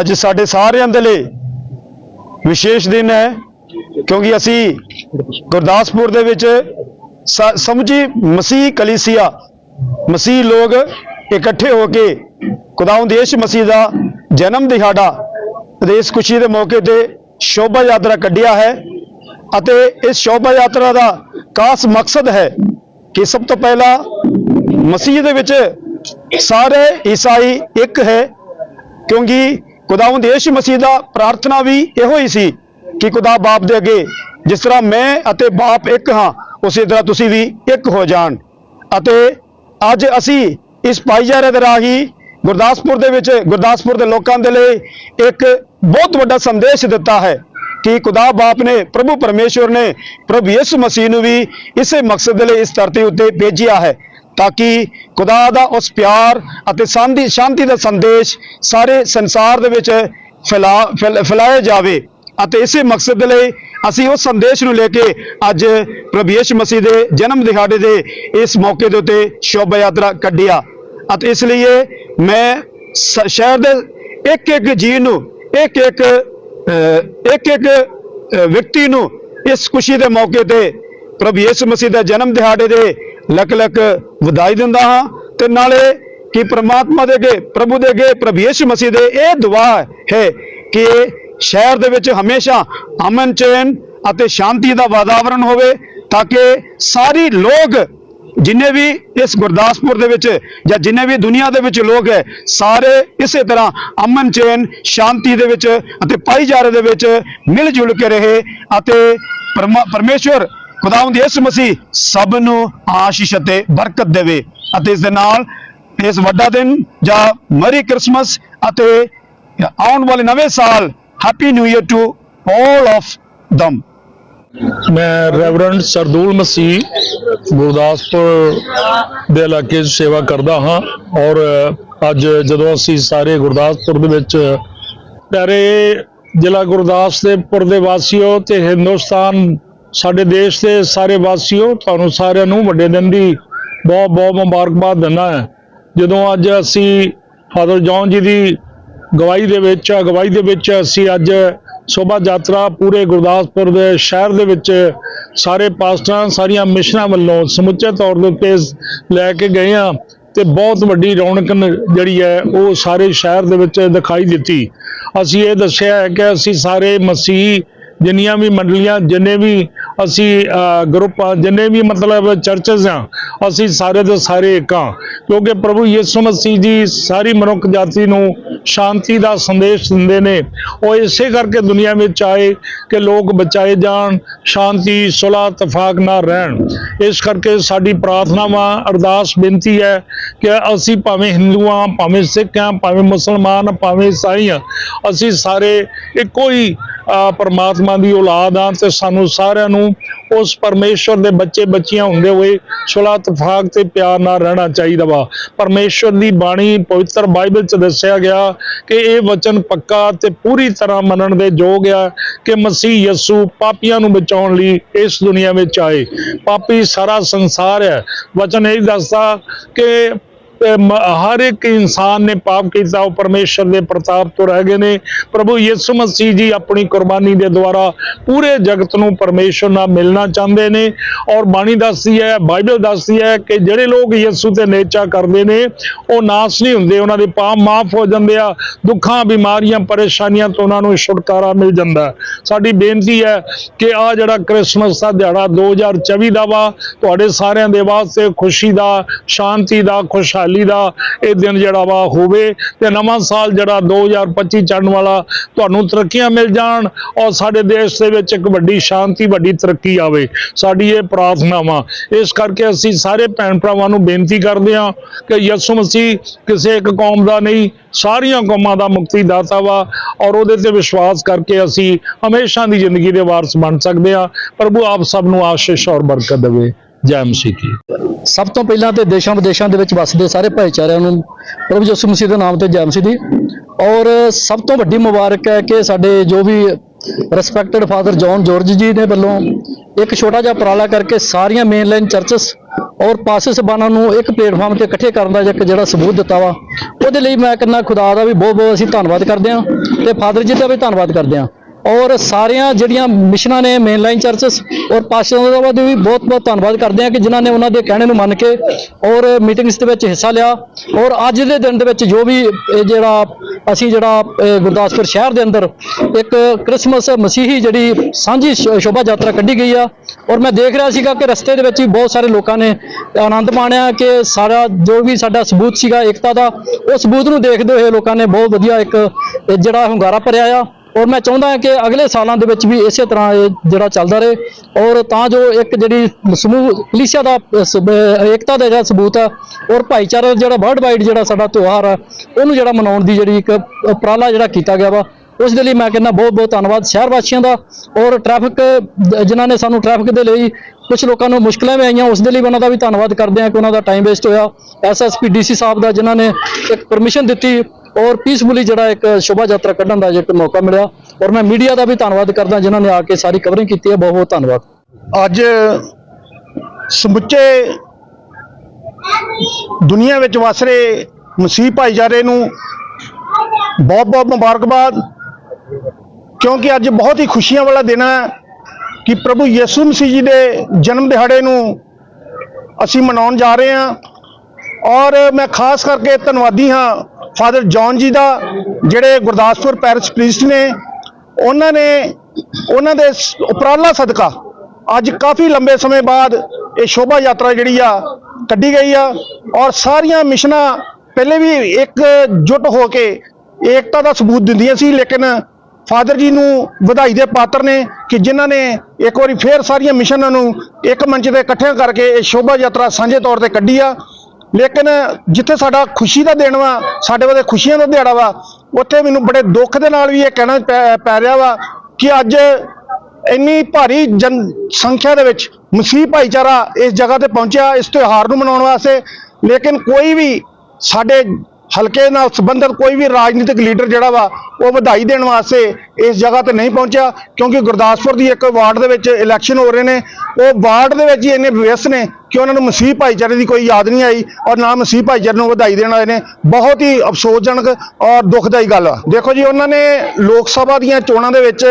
ਅੱਜ ਸਾਡੇ ਸਾਰਿਆਂ ਦੇ ਲਈ ਵਿਸ਼ੇਸ਼ ਦਿਨ ਹੈ, ਕਿਉਂਕਿ ਅਸੀਂ ਗੁਰਦਾਸਪੁਰ ਦੇ ਵਿੱਚ ਸ- ਮਸੀਹ ਕਲੀਸਿਆ, ਮਸੀਹ ਲੋਕ ਇਕੱਠੇ ਹੋ ਕੇ ਖੁਦਾਵੰਦ ਦੇਸ਼ ਮਸੀਹ ਦਾ ਜਨਮ ਦਿਹਾੜਾ ਤੇ ਇਸ ਖੁਸ਼ੀ ਦੇ ਮੌਕੇ ਤੇ ਸ਼ੋਭਾ ਯਾਤਰਾ ਕੱਢਿਆ ਹੈ ਅਤੇ ਇਸ ਸ਼ੋਭਾ ਯਾਤਰਾ ਦਾ ਖਾਸ ਮਕਸਦ ਹੈ ਕਿ ਸਭ ਤੋਂ ਪਹਿਲਾਂ ਮਸੀਹ ਦੇ ਵਿੱਚ ਸਾਰੇ ਈਸਾਈ ਇੱਕ ਹੈ ਕਿਉਂਕਿ ਖੁਦਾਵੰਦ ਯਿਸੂ ਮਸੀਹ ਦਾ ਪ੍ਰਾਰਥਨਾ ਵੀ ਇਹੋ ਹੀ ਸੀ ਕਿ ਖੁਦਾ ਬਾਪ ਦੇ ਅੱਗੇ ਜਿਸ ਤਰ੍ਹਾਂ ਮੈਂ ਅਤੇ ਬਾਪ ਇੱਕ ਹਾਂ, ਉਸੇ ਤਰ੍ਹਾਂ ਤੁਸੀਂ ਵੀ ਇੱਕ ਹੋ ਜਾਣ। ਅਤੇ ਅੱਜ ਅਸੀਂ ਇਸ ਭਾਈਚਾਰੇ ਦੇ ਰਾਹੀਂ ਗੁਰਦਾਸਪੁਰ ਦੇ ਵਿੱਚ, ਗੁਰਦਾਸਪੁਰ ਦੇ ਲੋਕਾਂ ਦੇ ਲਈ ਇੱਕ ਬਹੁਤ ਵੱਡਾ ਸੰਦੇਸ਼ ਦਿੱਤਾ ਹੈ ਕਿ ਖੁਦਾ ਬਾਪ ਨੇ, ਪ੍ਰਭੂ ਪਰਮੇਸ਼ਵਰ ਨੇ, ਪ੍ਰਭੂ ਯਿਸੂ ਮਸੀਹ ਨੂੰ ਵੀ ਇਸੇ ਮਕਸਦ ਦੇ ਲਈ ਇਸ ਧਰਤੀ ਉੱਤੇ ਭੇਜਿਆ ਹੈ। ਤਾਂ ਕਿ ਖੁਦਾ ਦਾ ਉਸ ਪਿਆਰ ਅਤੇ ਸ਼ਾਂਤੀ ਸ਼ਾਂਤੀ ਦਾ ਸੰਦੇਸ਼ ਸਾਰੇ ਸੰਸਾਰ ਦੇ ਵਿੱਚ ਫੈਲਾ ਫੈਲ- ਫੈਲਾਇਆ ਜਾਵੇ ਅਤੇ ਇਸੇ ਮਕਸਦ ਦੇ ਲਈ ਅਸੀਂ ਉਸ ਸੰਦੇਸ਼ ਨੂੰ ਲੈ ਕੇ ਅੱਜ ਪ੍ਰਭੂ ਯਿਸੂ ਮਸੀਹ ਦੇ ਜਨਮ ਦਿਹਾੜੇ ਦੇ ਇਸ ਮੌਕੇ ਦੇ ਉੱਤੇ ਸ਼ੋਭਾ ਯਾਤਰਾ ਕੱਢਿਆ ਅਤੇ ਇਸ ਲਈ ਮੈਂ ਸ਼ਹਿਰ ਦੇ ਇੱਕ ਇੱਕ ਜੀ ਨੂੰ ਇੱਕ ਇੱਕ ਇੱਕ ਇੱਕ ਵਿਅਕਤੀ ਨੂੰ ਇਸ ਖੁਸ਼ੀ ਦੇ ਮੌਕੇ ਤੇ ਪ੍ਰਭੂ ਯਿਸੂ ਮਸੀਹ ਦਾ ਜਨਮ ਦਿਹਾੜੇ ਦੇ ਲੱਖ ਲੱਖ ਵਧਾਈ ਦਿੰਦਾ ਹਾਂ ਤੇ ਨਾਲੇ ਕਿ ਪ੍ਰਮਾਤਮਾ ਦੇ ਅੱਗੇ, ਪ੍ਰਭੂ ਦੇ ਅੱਗੇ, ਪ੍ਰਭੂ ਯਿਸੂ ਮਸੀਹ ਦੇ ਇਹ ਦੁਆ ਹੈ ਕਿ ਸ਼ਹਿਰ ਦੇ ਵਿੱਚ ਹਮੇਸ਼ਾ ਅਮਨ, ਚੈਨ ਅਤੇ ਸ਼ਾਂਤੀ ਦਾ ਵਾਤਾਵਰਣ ਹੋਵੇ ਤਾਂ ਕਿ ਸਾਰੀ ਲੋਕ ਜਿੰਨੇ ਵੀ ਇਸ ਗੁਰਦਾਸਪੁਰ ਦੇ ਵਿੱਚ ਜਾਂ ਜਿੰਨੇ ਵੀ ਦੁਨੀਆ ਦੇ ਵਿੱਚ ਲੋਕ ਹੈ, ਸਾਰੇ ਇਸੇ ਤਰ੍ਹਾਂ ਅਮਨ, ਚੈਨ, ਸ਼ਾਂਤੀ ਦੇ ਵਿੱਚ ਅਤੇ ਭਾਈਚਾਰੇ ਦੇ ਵਿੱਚ ਮਿਲ ਜੁਲ ਕੇ ਰਹੇ ਅਤੇ ਪਰਮਾ- ਪਰਮੇਸ਼ਵਰ ਖੁਦਾਵੰਦ ਯਿਸੂ ਮਸੀਹ ਸਭ ਨੂੰ ਆਸ਼ੀਸ਼ ਅਤੇ ਬਰਕਤ ਦੇਵੇ ਅਤੇ ਇਸ ਦੇ ਨਾਲ ਇਸ ਵੱਡਾ ਦਿਨ ਜਾਂ ਮਰੀ ਕ੍ਰਿਸਮਸ ਅਤੇ ਆਉਣ ਵਾਲੇ ਨਵੇਂ ਸਾਲ happy new year to all of them ਮੈਂ ਰੈਵਰੈਂਡ ਸਰਦੂਲ ਮਸੀਹ ਗੁਰਦਾਸਪੁਰ ਦੇ ਇਲਾਕੇ 'ਚ ਸੇਵਾ ਕਰਦਾ ਹਾਂ ਔਰ ਅੱਜ ਜਦੋਂ ਅਸੀਂ ਸਾਰੇ ਗੁਰਦਾਸਪੁਰ ਦੇ ਵਿੱਚ ਪਿਆਰੇ ਜ਼ਿਲ੍ਹਾ ਗੁਰਦਾਸਪੁਰ ਦੇ ਵਾਸੀਓ ਤੇ ਹਿੰਦੁਸਤਾਨ ਸਾਡੇ ਦੇਸ਼ ਦੇ ਸਾਰੇ ਵਾਸੀਓ, ਤੁਹਾਨੂੰ ਸਾਰਿਆਂ ਨੂੰ ਵੱਡੇ ਦਿਨ ਦੀ ਬਹੁਤ ਬਹੁਤ ਮੁਬਾਰਕਬਾਦ ਦਿੰਦਾ ਹੈ। ਜਦੋਂ ਅੱਜ ਅਸੀਂ ਫਾਦਰ ਜੌਨ ਜੀ ਦੀ ਗਵਾਹੀ ਦੇ ਵਿੱਚ, ਅਗਵਾਈ ਦੇ ਵਿੱਚ ਅਸੀਂ ਅੱਜ ਸ਼ੋਭਾ ਯਾਤਰਾ ਪੂਰੇ ਗੁਰਦਾਸਪੁਰ ਦੇ ਸ਼ਹਿਰ ਦੇ ਵਿੱਚ ਸਾਰੇ ਪਾਸਟਰਾਂ, ਸਾਰੀਆਂ ਮਿਸ਼ਨਾਂ ਵੱਲੋਂ ਸਮੁੱਚੇ ਤੌਰ ਦੇ ਉੱਤੇ ਲੈ ਕੇ ਗਏ ਆ ਤੇ ਬਹੁਤ ਵੱਡੀ ਰੌਣਕ ਜਿਹੜੀ ਹੈ, ਉਹ ਸਾਰੇ ਸ਼ਹਿਰ ਦੇ ਵਿੱਚ ਦਿਖਾਈ ਦਿੱਤੀ। ਅਸੀਂ ਇਹ ਦੱਸਿਆ ਹੈ ਕਿ ਅਸੀਂ ਸਾਰੇ ਮਸੀਹ ਜਿੰਨੀਆਂ ਵੀ ਮੰਡਲੀਆਂ ਜਿੰਨੇ ਵੀ ਅਸੀਂ ਗਰੁੱਪ ਆ, ਜਿੰਨੇ ਵੀ ਮਤਲਬ ਚਰਚਸ ਆ ਅਸੀਂ ਸਾਰੇ ਦੇ ਸਾਰੇ ਇੱਕ ਆ। ਕਿਉਂਕਿ ਪ੍ਰਭੂ ਯਿਸੂ ਮਸੀਹ ਜੀ ਸਾਰੀ ਮਨੁੱਖ ਜਾਤੀ ਨੂੰ ਸ਼ਾਂਤੀ ਦਾ ਸੰਦੇਸ਼ ਦਿੰਦੇ ਨੇ। ਉਹ ਇਸੇ ਕਰਕੇ ਦੁਨੀਆ ਵਿੱਚ ਆਏ ਕਿ ਲੋਕ ਬਚਾਏ ਜਾਣ ਸ਼ਾਂਤੀ ਸੁਲ੍ਹਾ ਤਫਾਕ ਨਾਲ ਰਹਿਣ। ਇਸ ਕਰਕੇ ਸਾਡੀ ਪ੍ਰਾਰਥਨਾਵਾਂ ਅਰਦਾਸ ਬੇਨਤੀ ਹੈ ਕਿ ਅਸੀਂ ਭਾਵੇਂ ਹਿੰਦੂ ਹਾਂ ਭਾਵੇਂ ਸਿੱਖ ਹਾਂ ਭਾਵੇਂ ਮੁਸਲਮਾਨ ਭਾਵੇਂ ਈਸਾਈ ਹਾਂ ਅਸੀਂ ਸਾਰੇ ਇੱਕੋ ਹੀ ਪਰਮਾਤਮਾ ਦੀ ਔਲਾਦ ਹਾਂ ਤੇ ਸਾਨੂੰ ਸਾਰਿਆਂ ਨੂੰ ਉਸ ਪਰਮੇਸ਼ਵਰ ਦੇ ਬੱਚੇ ਬੱਚੀਆਂ ਹੁੰਦੇ ਹੋਏ ਸੁਲ੍ਹਾ ਤਫਾਕ ਤੇ ਪਿਆਰ ਨਾਲ ਰਹਿਣਾ ਚਾਹੀਦਾ ਵਾ। ਪਰਮੇਸ਼ਵਰ ਦੀ ਬਾਣੀ ਪਵਿੱਤਰ ਬਾਈਬਲ ਚ ਦੱਸਿਆ ਗਿਆ ਕਿ ਇਹ ਵਚਨ ਪੱਕਾ ਤੇ ਪੂਰੀ ਤਰ੍ਹਾਂ ਮੰਨਣ ਦੇ ਯੋਗ ਆ ਕਿ ਮਸੀਹ ਯਸੂ ਪਾਪੀਆਂ ਨੂੰ ਬਚਾਉਣ ਲਈ ਇਸ ਦੁਨੀਆ ਵਿੱਚ ਆਏ। ਪਾਪੀ ਸਾਰਾ ਸੰਸਾਰ ਹੈ ਵਚਨ ਇਹ ਦੱਸਦਾ ਕਿ ਹਰ ਇੱਕ ਇਨਸਾਨ ਨੇ ਪਾਪ ਕੀਤਾ, ਉਹ ਪਰਮੇਸ਼ਰ ਦੇ ਪ੍ਰਤਾਪ ਤੋਂ ਰਹਿ ਗਏ ਨੇ। ਪ੍ਰਭੂ ਯਿਸੂ ਮਸੀਹ ਜੀ ਆਪਣੀ ਕੁਰਬਾਨੀ ਦੇ ਦੁਆਰਾ ਪੂਰੇ ਜਗਤ ਨੂੰ ਪਰਮੇਸ਼ਰ ਨਾਲ ਮਿਲਣਾ ਚਾਹੁੰਦੇ ਨੇ। ਔਰ ਬਾਣੀ ਦੱਸਦੀ ਹੈ, ਬਾਈਬਲ ਦੱਸਦੀ ਹੈ ਕਿ ਜਿਹੜੇ ਲੋਕ ਯਿਸੂ ਤੇ ਨੇਚਾ ਕਰਦੇ ਨੇ, ਉਹ ਨਾਸ ਨਹੀਂ ਹੁੰਦੇ, ਉਹਨਾਂ ਦੇ ਪਾਪ ਮਾਫ ਹੋ ਜਾਂਦੇ ਆ, ਦੁੱਖਾਂ, ਬਿਮਾਰੀਆਂ, ਪਰੇਸ਼ਾਨੀਆਂ ਤੋਂ ਉਹਨਾਂ ਨੂੰ ਛੁਟਕਾਰਾ ਮਿਲ ਜਾਂਦਾ। ਸਾਡੀ ਬੇਨਤੀ ਹੈ ਕਿ ਆ ਜਿਹੜਾ ਕ੍ਰਿਸਮਸ ਦਾ ਦਿਹਾੜਾ 2024 ਦਾ ਵਾ, ਤੁਹਾਡੇ ਸਾਰਿਆਂ ਦੇ ਵਾਸਤੇ ਖੁਸ਼ੀ ਦਾ, ਸ਼ਾਂਤੀ ਦਾ, ਖੁਸ਼ਹਾਲੀ ਦਾ ਇਹ ਦਿਨ ਜਿਹੜਾ ਵਾ ਹੋਵੇ ਤੇ ਨਵਾਂ ਸਾਲ ਜਿਹੜਾ 2025 ਚੜ੍ਹਨ ਵਾਲਾ ਤੁਹਾਨੂੰ ਤਰੱਕੀਆਂ ਮਿਲ ਜਾਣ ਔਰ ਸਾਡੇ ਦੇਸ਼ ਦੇ ਵਿੱਚ ਇੱਕ ਵੱਡੀ ਸ਼ਾਂਤੀ, ਵੱਡੀ ਤਰੱਕੀ ਆਵੇ। ਸਾਡੀ ਇਹ ਪ੍ਰਾਰਥਨਾ ਵਾ ਇਸ ਕਰਕੇ ਅਸੀਂ ਸਾਰੇ ਭੈਣ ਭਰਾਵਾਂ ਨੂੰ ਬੇਨਤੀ ਕਰਦੇ ਹਾਂ ਕਿ ਯਿਸੂ ਮਸੀਹ ਕਿਸੇ ਇੱਕ ਕੌਮ ਦਾ ਨਹੀਂ, ਸਾਰੀਆਂ ਕੌਮਾਂ ਦਾ ਮੁਕਤੀ ਦਾਤਾ ਵਾ ਔਰ ਉਹਦੇ ਤੇ ਵਿਸ਼ਵਾਸ ਕਰਕੇ ਅਸੀਂ ਹਮੇਸ਼ਾ ਦੀ ਜ਼ਿੰਦਗੀ ਦੇ ਵਾਰਸ ਬਣ ਸਕਦੇ ਹਾਂ। ਪ੍ਰਭੂ ਆਪ ਸਭ ਨੂੰ ਆਸ਼ੀਸ਼ ਔਰ ਬਰਕਤ ਦੇਵੇ। ਜੈ ਮਸੀਹ। ਕੀ ਸਭ ਤੋਂ ਪਹਿਲਾਂ ਤੇ ਦੇਸ਼ਾਂ ਵਿਦੇਸ਼ਾਂ ਦੇ ਵਿੱਚ ਵੱਸਦੇ ਸਾਰੇ ਭਾਈਚਾਰਿਆਂ ਨੂੰ ਪ੍ਰਭੂ ਯਿਸੂ ਮਸੀਹ ਦੇ ਨਾਮ ਤੇ ਜੈ ਮਸੀਹ। ਦੀ ਔਰ ਸਭ ਤੋਂ ਵੱਡੀ ਮੁਬਾਰਕ ਹੈ ਕਿ ਸਾਡੇ ਜੋ ਵੀ respected father John George ji ਦੇ ਵੱਲੋਂ ਇੱਕ ਛੋਟਾ ਜਿਹਾ ਉਪਰਾਲਾ ਕਰਕੇ ਸਾਰੀਆਂ ਮੇਨਲਾਈਨ ਚਰਚਸ ਔਰ ਪਾਸੇ ਸਬਾਨਾਂ ਨੂੰ ਇੱਕ ਪਲੇਟਫਾਰਮ ਤੇ ਇਕੱਠੇ ਕਰਨ ਦਾ ਇੱਕ ਜਿਹੜਾ ਸਬੂਤ ਦਿੱਤਾ ਵਾ, ਉਹਦੇ ਲਈ ਮੈਂ ਕਹਿੰਦਾ ਖੁਦਾ ਦਾ ਵੀ ਬਹੁਤ ਬਹੁਤ ਅਸੀਂ ਧੰਨਵਾਦ ਕਰਦੇ ਹਾਂ ਤੇ ਫਾਦਰ ਜੀ ਦਾ ਵੀ ਧੰਨਵਾਦ ਕਰਦੇ ਹਾਂ। ਔਰ ਸਾਰੀਆਂ ਜਿਹੜੀਆਂ ਮਿਸ਼ਨਾਂ ਨੇ ਮੇਨ ਲਾਈਨ ਚਰਚਸ ਔਰ ਪਾਸਟਰਾਂ ਦੇ ਵੀ ਬਹੁਤ ਬਹੁਤ ਧੰਨਵਾਦ ਕਰਦੇ ਹਾਂ ਕਿ ਜਿਨ੍ਹਾਂ ਨੇ ਉਹਨਾਂ ਦੇ ਕਹਿਣੇ ਨੂੰ ਮੰਨ ਕੇ ਔਰ ਮੀਟਿੰਗਸ ਦੇ ਵਿੱਚ ਹਿੱਸਾ ਲਿਆ। ਔਰ ਅੱਜ ਦੇ ਦਿਨ ਦੇ ਵਿੱਚ ਜੋ ਵੀ ਇਹ ਜਿਹੜਾ ਅਸੀਂ ਜਿਹੜਾ ਗੁਰਦਾਸਪੁਰ ਸ਼ਹਿਰ ਦੇ ਅੰਦਰ ਇੱਕ ਕ੍ਰਿਸਮਸ ਮਸੀਹੀ ਜਿਹੜੀ ਸਾਂਝੀ ਸ਼ੋਭਾ ਯਾਤਰਾ ਕੱਢੀ ਗਈ ਆ। ਔਰ ਮੈਂ ਦੇਖ ਰਿਹਾ ਸੀਗਾ ਕਿ ਰਸਤੇ ਦੇ ਵਿੱਚ ਵੀ ਬਹੁਤ ਸਾਰੇ ਲੋਕਾਂ ਨੇ ਆਨੰਦ ਮਾਣਿਆ ਕਿ ਸਾਰਾ ਜੋ ਵੀ ਸਾਡਾ ਸਬੂਤ ਸੀਗਾ ਏਕਤਾ ਦਾ, ਉਹ ਸਬੂਤ ਨੂੰ ਦੇਖਦੇ ਹੋਏ ਲੋਕਾਂ ਨੇ ਬਹੁਤ ਵਧੀਆ ਇੱਕ ਜਿਹੜਾ ਹੁੰਗਾਰਾ ਭਰਿਆ ਆ। ਔਰ ਮੈਂ ਚਾਹੁੰਦਾ ਕਿ ਅਗਲੇ ਸਾਲਾਂ ਦੇ ਵਿੱਚ ਵੀ ਇਸੇ ਤਰ੍ਹਾਂ ਇਹ ਜਿਹੜਾ ਚੱਲਦਾ ਰਹੇ ਔਰ ਤਾਂ ਜੋ ਇੱਕ ਜਿਹੜੀ ਸਮੂਹ ਕਲੀਸਿਆ ਦਾ ਏਕਤਾ ਦਾ ਜਿਹੜਾ ਸਬੂਤ ਆ ਔਰ ਭਾਈਚਾਰਾ ਜਿਹੜਾ ਵਰਲਡ ਵਾਈਡ ਜਿਹੜਾ ਸਾਡਾ ਤਿਉਹਾਰ ਆ, ਉਹਨੂੰ ਜਿਹੜਾ ਮਨਾਉਣ ਦੀ ਜਿਹੜੀ ਇੱਕ ਉਪਰਾਲਾ ਜਿਹੜਾ ਕੀਤਾ ਗਿਆ ਵਾ ਉਸ ਦੇ ਲਈ ਮੈਂ ਕਹਿੰਦਾ ਬਹੁਤ ਬਹੁਤ ਧੰਨਵਾਦ ਸ਼ਹਿਰ ਵਾਸੀਆਂ ਦਾ ਔਰ ਟ੍ਰੈਫਿਕ ਜਿਨ੍ਹਾਂ ਨੇ ਸਾਨੂੰ ਟ੍ਰੈਫਿਕ ਦੇ ਲਈ ਕੁਝ ਲੋਕਾਂ ਨੂੰ ਮੁਸ਼ਕਲਾਂ ਵੀ ਆਈਆਂ, ਉਸ ਦੇ ਲਈ ਵੀ ਉਹਨਾਂ ਦਾ ਵੀ ਧੰਨਵਾਦ ਕਰਦੇ ਹਾਂ ਕਿ ਉਹਨਾਂ ਦਾ ਟਾਈਮ ਵੇਸਟ ਹੋਇਆ। ਐਸਐਸਪੀ ਡੀਸੀ ਸਾਹਿਬ ਦਾ ਜਿਨ੍ਹਾਂ ਨੇ ਇੱਕ ਪਰਮਿਸ਼ਨ ਦਿੱਤੀ ਔਰ ਪੀਸਫੁਲੀ ਜਿਹੜਾ ਇੱਕ ਸ਼ੋਭਾ ਯਾਤਰਾ ਕੱਢਣ ਦਾ ਇੱਕ ਮੌਕਾ ਮਿਲਿਆ। ਔਰ ਮੈਂ ਮੀਡੀਆ ਦਾ ਵੀ ਧੰਨਵਾਦ ਕਰਦਾ ਜਿਨ੍ਹਾਂ ਨੇ ਆ ਕੇ ਸਾਰੀ ਕਵਰਿੰਗ ਕੀਤੀ ਹੈ। ਬਹੁਤ ਬਹੁਤ ਧੰਨਵਾਦ। ਅੱਜ ਸਮੁੱਚੇ ਦੁਨੀਆ ਵਿੱਚ ਵਸ ਰਹੇ ਮਸੀਹ ਭਾਈਚਾਰੇ ਨੂੰ ਬਹੁਤ ਬਹੁਤ ਮੁਬਾਰਕਬਾਦ। ਕਿਉਂਕਿ ਅੱਜ ਬਹੁਤ ਹੀ ਖੁਸ਼ੀਆਂ ਵਾਲਾ ਦਿਨ ਹੈ ਕਿ ਪ੍ਰਭੂ ਯਿਸੂ ਮਸੀਹ ਜੀ ਦੇ ਜਨਮ ਦਿਹਾੜੇ ਨੂੰ ਅਸੀਂ ਮਨਾਉਣ ਜਾ ਰਹੇ ਹਾਂ। ਔਰ ਮੈਂ ਖਾਸ ਕਰਕੇ ਧੰਨਵਾਦੀ ਹਾਂ ਫਾਦਰ ਜੌਨ ਜੀ ਦਾ, ਜਿਹੜੇ ਗੁਰਦਾਸਪੁਰ ਪੈਰਿਸ ਪ੍ਰੀਸਟ ਨੇ। ਉਹਨਾਂ ਨੇ, ਉਹਨਾਂ ਦੇ ਉਪਰਾਲਾ ਸਦਕਾ ਅੱਜ ਕਾਫੀ ਲੰਬੇ ਸਮੇਂ ਬਾਅਦ ਇਹ ਸ਼ੋਭਾ ਯਾਤਰਾ ਜਿਹੜੀ ਆ ਕੱਢੀ ਗਈ ਆ। ਔਰ ਸਾਰੀਆਂ ਮਿਸ਼ਨਾਂ ਪਹਿਲੇ ਵੀ ਇੱਕ ਜੁਟ ਹੋ ਕੇ ਏਕਤਾ ਦਾ ਸਬੂਤ ਦਿੰਦੀਆਂ ਸੀ, ਲੇਕਿਨ ਫਾਦਰ ਜੀ ਨੂੰ ਵਧਾਈ ਦੇ ਪਾਤਰ ਨੇ ਕਿ ਜਿਨ੍ਹਾਂ ਨੇ ਇੱਕ ਵਾਰੀ ਫੇਰ ਸਾਰੀਆਂ ਮਿਸ਼ਨਾਂ ਨੂੰ ਇੱਕ ਮੰਚ ਤੇ ਇਕੱਠਿਆਂ ਕਰਕੇ ਇਹ ਸ਼ੋਭਾ ਯਾਤਰਾ ਸਾਂਝੇ ਤੌਰ ਤੇ ਕੱਢੀ ਆ। ਲੇਕਿਨ ਜਿੱਥੇ ਸਾਡਾ ਖੁਸ਼ੀ ਦਾ ਦਿਨ ਵਾ, ਸਾਡੇ ਵਾਲੇ ਖੁਸ਼ੀਆਂ ਦਾ ਦਿਹਾੜਾ ਵਾ, ਉੱਥੇ ਮੈਨੂੰ ਬੜੇ ਦੁੱਖ ਦੇ ਨਾਲ ਵੀ ਇਹ ਕਹਿਣਾ ਪੈ- ਪੈ ਰਿਹਾ ਵਾ ਕਿ ਅੱਜ ਇੰਨੀ ਭਾਰੀ ਜਨ ਸੰਖਿਆ ਦੇ ਵਿੱਚ ਮਸੀਹ ਭਾਈਚਾਰਾ ਇਸ ਜਗ੍ਹਾ ਤੇ ਪਹੁੰਚਿਆ, ਇਸ ਤਿਉਹਾਰ ਨੂੰ ਮਨਾਉਣ ਵਾਸਤੇ। ਲੇਕਿਨ ਕੋਈ ਵੀ ਸਾਡੇ ਹਲਕੇ ਨਾਲ ਸੰਬੰਧਿਤ ਕੋਈ ਵੀ ਰਾਜਨੀਤਿਕ ਲੀਡਰ ਜਿਹੜਾ ਵਾ, ਉਹ ਵਧਾਈ ਦੇਣ ਵਾਸਤੇ ਇਸ ਜਗ੍ਹਾ ਤੇ ਨਹੀਂ ਪਹੁੰਚਿਆ, ਕਿਉਂਕਿ ਗੁਰਦਾਸਪੁਰ ਦੀ ਇੱਕ ਵਾਰਡ ਦੇ ਵਿੱਚ ਇਲੈਕਸ਼ਨ ਹੋ ਰਹੇ ਨੇ। ਉਹ ਵਾਰਡ ਦੇ ਵਿੱਚ ਹੀ ਇੰਨੇ ਵਿਅਸਤ ਨੇ ਕਿ ਉਹਨਾਂ ਨੂੰ ਮਸੀਹ ਭਾਈਚਾਰੇ ਦੀ ਕੋਈ ਯਾਦ ਨਹੀਂ ਆਈ ਔਰ ਨਾ ਮਸੀਹ ਭਾਈਚਾਰੇ ਨੂੰ ਵਧਾਈ ਦੇਣ ਆਏ ਨੇ। ਬਹੁਤ ਹੀ ਅਫਸੋਸਜਨਕ ਔਰ ਦੁਖਦਾਈ ਗੱਲ ਆ। ਦੇਖੋ ਜੀ, ਉਹਨਾਂ ਨੇ ਲੋਕ ਸਭਾ ਦੀਆਂ ਚੋਣਾਂ ਦੇ ਵਿੱਚ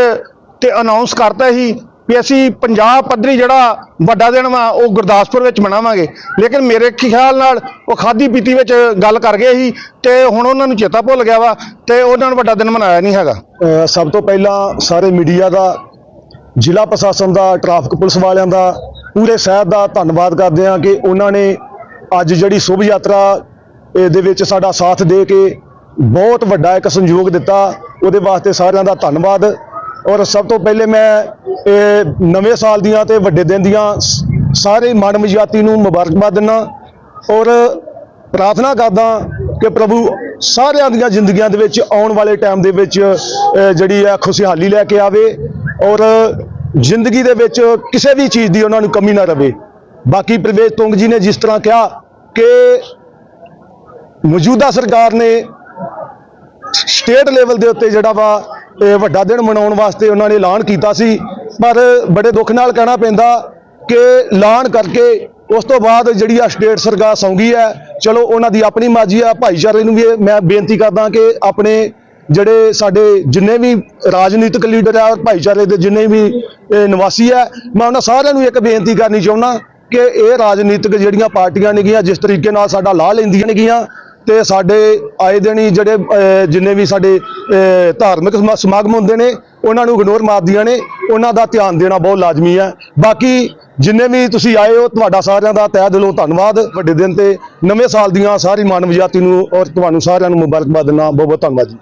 ਤੇ ਅਨਾਉਂਸ ਕਰਤਾ ਸੀ ਵੀ ਅਸੀਂ ਪੰਜਾਬ ਪੱਧਰੀ ਜਿਹੜਾ ਵੱਡਾ ਦਿਨ ਵਾ ਉਹ ਗੁਰਦਾਸਪੁਰ ਵਿੱਚ ਮਨਾਵਾਂਗੇ। ਲੇਕਿਨ ਮੇਰੇ ਖਿਆਲ ਨਾਲ ਉਹ ਖਾਦੀ ਪੀਤੀ ਵਿੱਚ ਗੱਲ ਕਰ ਗਏ ਸੀ ਤੇ ਹੁਣ ਉਹਨਾਂ ਨੂੰ ਚੇਤਾ ਭੁੱਲ ਗਿਆ ਵਾ ਤੇ ਉਹਨਾਂ ਨੂੰ ਵੱਡਾ ਦਿਨ ਮਨਾਇਆ ਨਹੀਂ ਹੈਗਾ। ਸਭ ਤੋਂ ਪਹਿਲਾਂ ਸਾਰੇ ਮੀਡੀਆ ਦਾ ਜ਼ਿਲ੍ਹਾ ਪ੍ਰਸ਼ਾਸਨ ਦਾ ਟ੍ਰੈਫਿਕ ਪੁਲਿਸ ਵਾਲਿਆਂ ਦਾ ਪੂਰੇ ਸ਼ਹਿਰ ਦਾ ਧੰਨਵਾਦ ਕਰਦੇ ਹਾਂ ਕਿ ਉਹਨਾਂ ਨੇ ਅੱਜ ਜਿਹੜੀ ਸ਼ੁਭ ਯਾਤਰਾ ਅ, ਦੇ ਵਿੱਚ ਸਾਡਾ ਸਾਥ ਦੇ ਕੇ ਬਹੁਤ ਵੱਡਾ ਇੱਕ ਸੰਯੋਗ ਦਿੱਤਾ। ਉਹਦੇ ਵਾਸਤੇ ਸਾਰਿਆਂ ਦਾ ਧੰਨਵਾਦ। ਔਰ ਸਭ ਤੋਂ ਪਹਿਲੇ ਮੈਂ ਇਹ ਨਵੇਂ ਸਾਲ ਦੀਆਂ ਤੇ ਵੱਡੇ ਦਿਨ ਦੀਆਂ ਸਾਰੇ ਮਾਨਵ ਜਾਤੀ ਨੂੰ ਮੁਬਾਰਕਬਾਦ ਦਿੰਦਾ ਔਰ ਪ੍ਰਾਰਥਨਾ ਕਰਦਾ ਕਿ ਪ੍ਰਭੂ ਸਾਰਿਆਂ ਦੀਆਂ ਜ਼ਿੰਦਗੀਆਂ ਦੇ ਵਿੱਚ ਆਉਣ ਵਾਲੇ ਟਾਈਮ ਦੇ ਵਿੱਚ ਜਿਹੜੀ ਆ ਖੁਸ਼ਹਾਲੀ ਲੈ ਕੇ ਆਵੇ ਔਰ ਜ਼ਿੰਦਗੀ ਦੇ ਵਿੱਚ ਕਿਸੇ ਵੀ ਚੀਜ਼ ਦੀ ਉਹਨਾਂ ਨੂੰ ਕਮੀ ਨਾ ਰਵੇ। ਬਾਕੀ ਪ੍ਰਵੇਸ਼ ਤੁੰਗ ਜੀ ਨੇ ਜਿਸ ਤਰ੍ਹਾਂ ਕਿਹਾ ਕਿ ਮੌਜੂਦਾ ਸਰਕਾਰ ਨੇ ਸਟੇਟ ਲੈਵਲ ਦੇ ਉੱਤੇ ਜਿਹੜਾ ਵਾ ਇਹ ਵੱਡਾ ਦਿਨ ਮਨਾਉਣ ਵਾਸਤੇ ਉਹਨਾਂ ਨੇ ਐਲਾਨ ਕੀਤਾ ਸੀ। ਪਰ ਬੜੇ ਦੁੱਖ ਨਾਲ ਕਹਿਣਾ ਪੈਂਦਾ ਕਿ ਐਲਾਨ ਕਰਕੇ ਉਸ ਤੋਂ ਬਾਅਦ ਜਿਹੜੀ ਆ ਸਟੇਟ ਸਰਕਾਰ ਸੌਂਗੀ ਹੈ, ਚਲੋ ਉਹਨਾਂ ਦੀ ਆਪਣੀ ਮਰਜ਼ੀ ਆ। ਭਾਈਚਾਰੇ ਨੂੰ ਵੀ ਇਹ ਮੈਂ ਬੇਨਤੀ ਕਰਦਾ ਕਿ ਆਪਣੇ ਜਿਹੜੇ ਸਾਡੇ ਜਿੰਨੇ ਵੀ ਰਾਜਨੀਤਿਕ ਲੀਡਰ ਆ, ਭਾਈਚਾਰੇ ਦੇ ਜਿੰਨੇ ਵੀ ਨਿਵਾਸੀ ਆ, ਮੈਂ ਉਹਨਾਂ ਸਾਰਿਆਂ ਨੂੰ ਇੱਕ ਬੇਨਤੀ ਕਰਨੀ ਚਾਹੁੰਦਾ ਕਿ ਇਹ ਰਾਜਨੀਤਿਕ ਜਿਹੜੀਆਂ ਪਾਰਟੀਆਂ ਨੇਗੀਆਂ, ਜਿਸ ਤਰੀਕੇ ਨਾਲ ਸਾਡਾ ਲਾਹ ਲੈਂਦੀਆਂ ਨੇਗੀਆਂ ਤੇ ਸਾਡੇ ਆਏ ਦਿਨ ਹੀ ਜਿਹੜੇ ਜਿੰਨੇ ਵੀ ਸਾਡੇ ਧਾਰਮਿਕ ਸਮਾ- ਸਮਾਗਮ ਹੁੰਦੇ ਨੇ, ਉਹਨਾਂ ਨੂੰ ਇਗਨੋਰ ਮਾਰਦੀਆਂ ਨੇ, ਉਹਨਾਂ ਦਾ ਧਿਆਨ ਦੇਣਾ ਬਹੁਤ ਲਾਜ਼ਮੀ ਹੈ। ਬਾਕੀ ਜਿੰਨੇ ਵੀ ਤੁਸੀਂ ਆਏ ਹੋ, ਤੁਹਾਡਾ ਸਾਰਿਆਂ ਦਾ ਤਹਿ ਦਿਲੋਂ ਧੰਨਵਾਦ। ਵੱਡੇ ਦਿਨ ਤੇ ਨਵੇਂ ਸਾਲ ਦੀਆਂ ਸਾਰੀ ਮਾਨਵ ਜਾਤੀ ਨੂੰ ਔਰ ਤੁਹਾਨੂੰ ਸਾਰਿਆਂ ਨੂੰ ਮੁਬਾਰਕਬਾਦ ਦਿੰਦਾ ਬਹੁਤ ਬਹੁਤ ਧੰਨਵਾਦ ਜੀ।